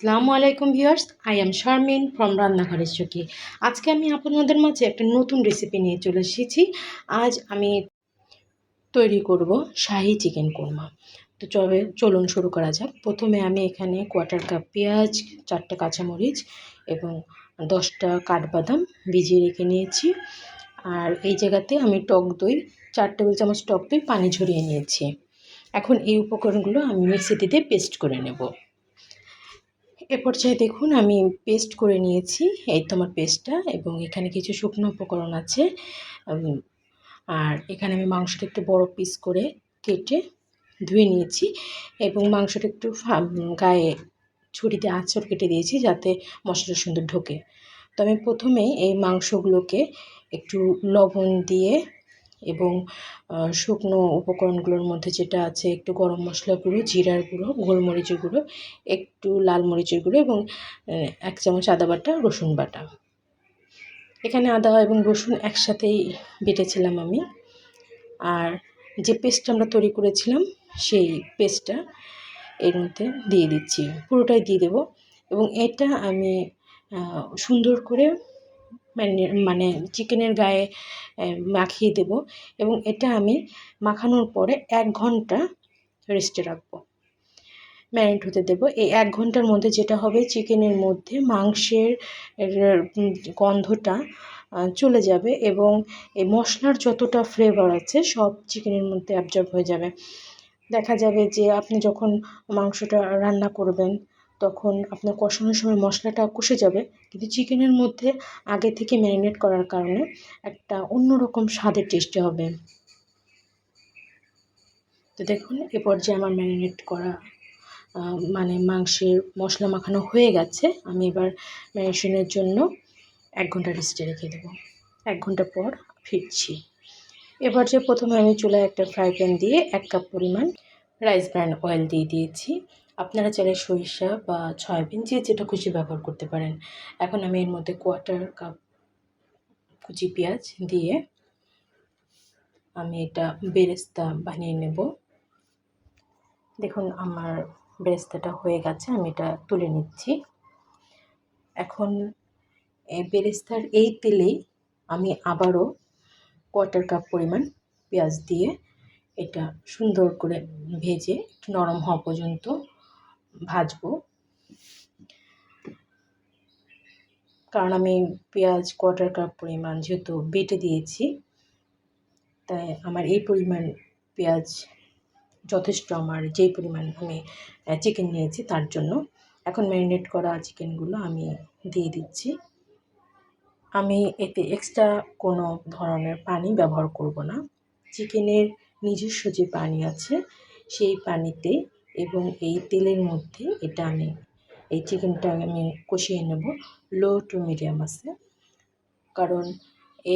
আসসালামু আলাইকুম viewers I am Sharmin from রান্নাঘরের চকি আজকে আমি আপনাদের মাঝে একটা নতুন রেসিপি নিয়ে চলে এসেছি। আজ আমি তৈরি করব শাহি চিকেন কোরমা। তো চবে চলুন শুরু করা যাক। প্রথমে আমি এখানে কোয়ার্টার কাপ পেঁয়াজ, চারটে কাঁচামরিচ এবং দশটা কাঠবাদাম ভিজিয়ে রেখে নিয়েছি। আর এই জায়গাতে আমি টক দই, চার টেবিল চামচ টক দই, পানি ঝরিয়ে নিয়েছি। এখন এই উপকরণগুলো আমি মিক্সিতে পেস্ট করে নেব। এ পর্যায়ে দেখুন, আমি পেস্ট করে নিয়েছি। এই তো আমার পেস্টটা এবং এখানে কিছু শুকনো উপকরণ আছে। আর এখানে আমি মাংসটা একটু বড় পিস করে কেটে ধুয়ে নিয়েছি এবং মাংসটা একটু গায়ে ছুরিতে আঁচড় কেটে দিয়েছি যাতে মশলা সুন্দর ঢোকে। তো আমি প্রথমে এই মাংসগুলোকে একটু লবণ দিয়ে এবং শুকনো উপকরণগুলোর মধ্যে যেটা আছে একটু গরম মশলা গুঁড়ো, জিরার গুঁড়ো, গোলমরিচের গুঁড়ো, একটু লাল মরিচের গুঁড়ো এবং এক চামচ আদা বাটা, রসুন বাটা। এখানে আদা এবং রসুন একসাথেই বেটেছিলাম আমি। আর যে পেস্টটা আমরা তৈরি করেছিলাম, সেই পেস্টটা এর মধ্যে দিয়ে দিচ্ছি, পুরোটাই দিয়ে দেবো। এবং এটা আমি সুন্দর করে মানে মানে চিকেনের গায়ে মাখিয়ে দেব এবং এটা আমি মাখানোর পরে এক ঘণ্টা রেস্টে রাখব। ম্যারিনেট হতে দেবো। এই এক ঘণ্টার মধ্যে যেটা হবে চিকেনের মধ্যে মাংসের গন্ধটা চলে যাবে এবং এই মশলার যতটা ফ্লেভার আছে সব চিকেনের মধ্যে অ্যাবজর্ব হয়ে যাবে। দেখা যাবে যে আপনি যখন মাংসটা রান্না করবেন তখন আপনার কষানোর সময় মশলাটা কষে যাবে। কিন্তু চিকেনের মধ্যে আগে থেকে ম্যারিনেট করার কারণে একটা অন্যরকম স্বাদের টেস্টি হবে। তো দেখুন এ পর্যায়ে আমার ম্যারিনেট করা মানে মাংসের মশলা মাখানো হয়ে গেছে, আমি এবার ম্যারিনেশনের জন্য এক ঘণ্টা রেস্টে রেখে দেবো। এক ঘণ্টা পর ফিরছি। এবার যে প্রথমে আমি চুলায় একটা ফ্রাই প্যান দিয়ে এক কাপ পরিমাণ রাইস ব্র্যান্ড অয়েল দিয়ে দিয়েছি। আপনারা চাইলে সরিষা বা সয়াবিন যে যেটা খুশি ব্যবহার করতে পারেন। এখন আমি এর মধ্যে কোয়ার্টার কাপ কুচি পেঁয়াজ দিয়ে আমি এটা বেরেস্তা বানিয়ে নেব। দেখুন, আমার বেরেস্তাটা হয়ে গেছে, আমি এটা তুলে নিচ্ছি। এখন এই বেরেস্তার এই তেলেই আমি আবারও কোয়ার্টার কাপ পরিমাণ পেঁয়াজ দিয়ে এটা সুন্দর করে ভেজে নরম হওয়া পর্যন্ত ভাজবো। কারণ আমি পেঁয়াজ কোয়ার্টার কাপ পরিমাণ যেহেতু বেটে দিয়েছি, তাই আমার এই পরিমাণ পেঁয়াজ যথেষ্ট আমার যেই পরিমাণ আমি চিকেন নিয়েছি তার জন্য। এখন ম্যারিনেট করা চিকেনগুলো আমি দিয়ে দিচ্ছি। আমি এতে এক্সট্রা কোনো ধরনের পানি ব্যবহার করব না। চিকেনের নিজস্ব যে পানি আছে, সেই পানিতে এবং এই তেলের মধ্যে এটা আমি, এই চিকেনটা আমি কষিয়ে নেব। লো টু মিডিয়াম আছে। কারণ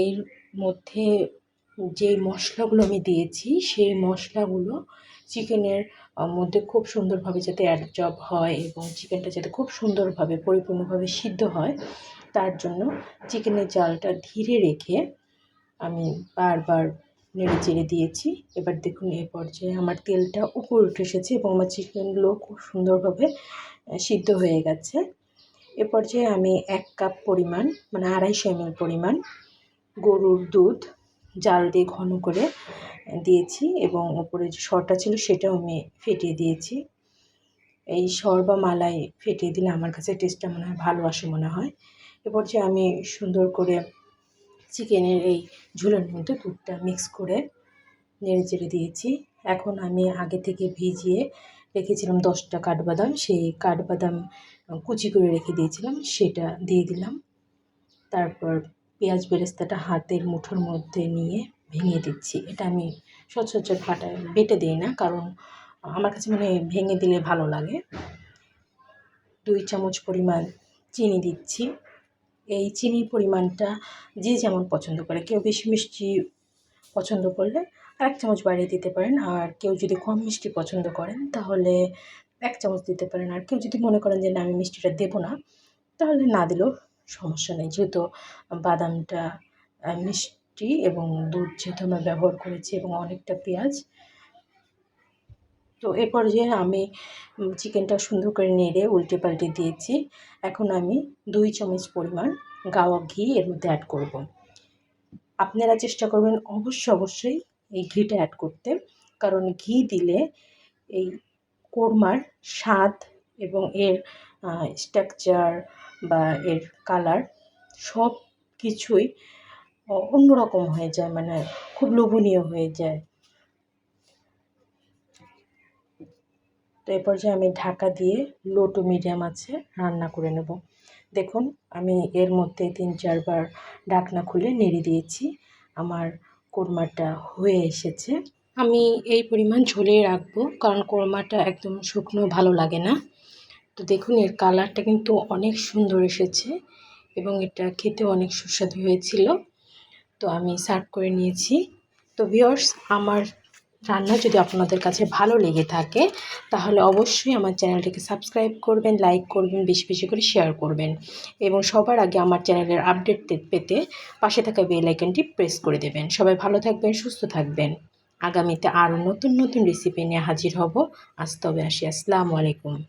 এর মধ্যে যে মশলাগুলো আমি দিয়েছি, সেই মশলাগুলো চিকেনের মধ্যে খুব সুন্দরভাবে যাতে অ্যাডজব হয় এবং চিকেনটা যাতে খুব সুন্দরভাবে, পরিপূর্ণভাবে সিদ্ধ হয়, তার জন্য চিকেনের জালটা ধীরে রেখে আমি বারবার নেড়ে চেড়ে দিয়েছি। এবার দেখুন, এ পর্যায়ে আমার তেলটা উপরে উঠে এসেছে এবং আমার চিকেনগুলো খুব সুন্দরভাবে সিদ্ধ হয়ে গেছে। এ পর্যায়ে আমি এক কাপ পরিমাণ মানে আড়াইশো এম পরিমাণ গরুর দুধ জাল দিয়ে ঘন করে দিয়েছি এবং ওপরে যে সরটা ছিল সেটাও আমি ফেটিয়ে দিয়েছি। এই সর বা মালাই ফেটিয়ে দিলে আমার কাছে টেস্টটা মনে হয় ভালো আসে মনে হয়। এরপর যে আমি সুন্দর করে চিকেনের এই ঝোলের মধ্যে দুধটা মিক্স করে নেড়ে চেড়ে দিয়েছি। এখন আমি আগে থেকে ভিজিয়ে রেখেছিলাম দশটা কাঠবাদাম, সেই কাঠবাদাম কুচি করে রেখে দিয়েছিলাম, সেটা দিয়ে দিলাম। তারপর পেঁয়াজ বেরেস্তাটা হাতের মুঠোর মধ্যে নিয়ে ভেঙে দিচ্ছি। এটা আমি সচরাচর ফাটায় বেটে দিই না, কারণ আমার কাছে মানে ভেঙে দিলে ভালো লাগে। দুই চামচ পরিমাণ চিনি দিচ্ছি। এই চিনির পরিমাণটা যে যেমন পছন্দ করে। কেউ বেশি মিষ্টি পছন্দ করলে আর এক চামচ বাড়িয়ে দিতে পারেন। আর কেউ যদি কম মিষ্টি পছন্দ করেন, তাহলে এক চামচ দিতে পারেন। আর কেউ যদি মনে করেন যে, না, আমি মিষ্টিটা দেবো না, তাহলে না দিলেও সমস্যা নেই। যেহেতু বাদামটা মিষ্টি এবং দুধ যেহেতু আমরা ব্যবহার করেছি এবং অনেকটা পেঁয়াজ তো এ পর্যায়ে আমি চিকেনটা সুন্দর করে নেড়ে উল্টে পাল্টে দিয়েছি। এখন আমি দুই চামচ পরিমাণ গাওয়া ঘি এর মধ্যে অ্যাড করব। আপনারা চেষ্টা করবেন অবশ্যই অবশ্যই এই ঘিটা অ্যাড করতে। কারণ ঘি দিলে এই কোরমার স্বাদ এবং এর স্ট্রাকচার বা এর কালার সব কিছুই অন্যরকম হয়ে যায় মানে খুব লোভনীয় হয়ে যায়। তো এ পর্যায়ে আমি ঢাকা দিয়ে লো টু মিডিয়াম আছে রান্না করে নেব। দেখুন, আমি এর মধ্যে তিন চারবার ঢাকনা খুলে নেড়ে দিয়েছি। আমার কোরমাটা হয়ে এসেছে। আমি এই পরিমাণ ঝোলে রাখব, কারণ কোরমাটা একদম শুকনো ভালো লাগে না। তো দেখুন, এর কালারটা কিন্তু অনেক সুন্দর এসেছে এবং এটা খেতে অনেক সুস্বাদু হয়েছিল। তো আমি সার্ভ করে নিয়েছি। তো ভিওর্স আমার রান্না যদি আপনাদের কাছে ভালো লেগে থাকে, তাহলে অবশ্যই আমার চ্যানেলটিকে সাবস্ক্রাইব করবেন, লাইক করবেন, বেশি বেশি করে শেয়ার করবেন এবং সবার আগে আমার চ্যানেলের আপডেট পেতে পাশে থাকা বেল আইকনটি প্রেস করে দেবেন। সবাই ভালো থাকবেন, সুস্থ থাকবেন। আগামীতে আরও নতুন নতুন রেসিপি নিয়ে হাজির হব। আজ তবে আসি। আসসালামু আলাইকুম।